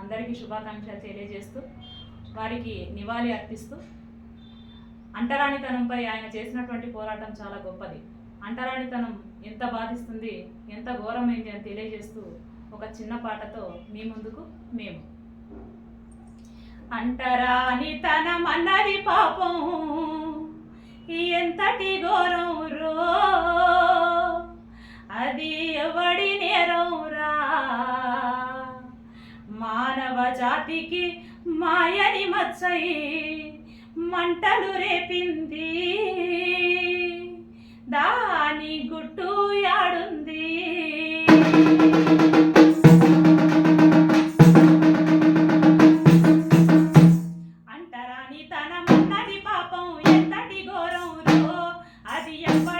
అందరికీ శుభాకాంక్షలు తెలియజేస్తూ వారికి నివాళి అర్పిస్తూ అంటరానితనంపై ఆయన చేసినటువంటి పోరాటం చాలా గొప్పది. అంటరానితనం ఎంత బాధిస్తుంది ఎంత ఘోరమైంది అని తెలియజేస్తూ ఒక చిన్న పాటతో మీ ముందుకు మేము. అంటరానితనం అన్నది పాపం. మానవ జాతికి మాయని మచ్చయి మంటలు రేపింది. దాని గుట్టు యాడుంది. అంటరాని తన పాపం ఎంతటి ఘోరం రో అది ఎప్ప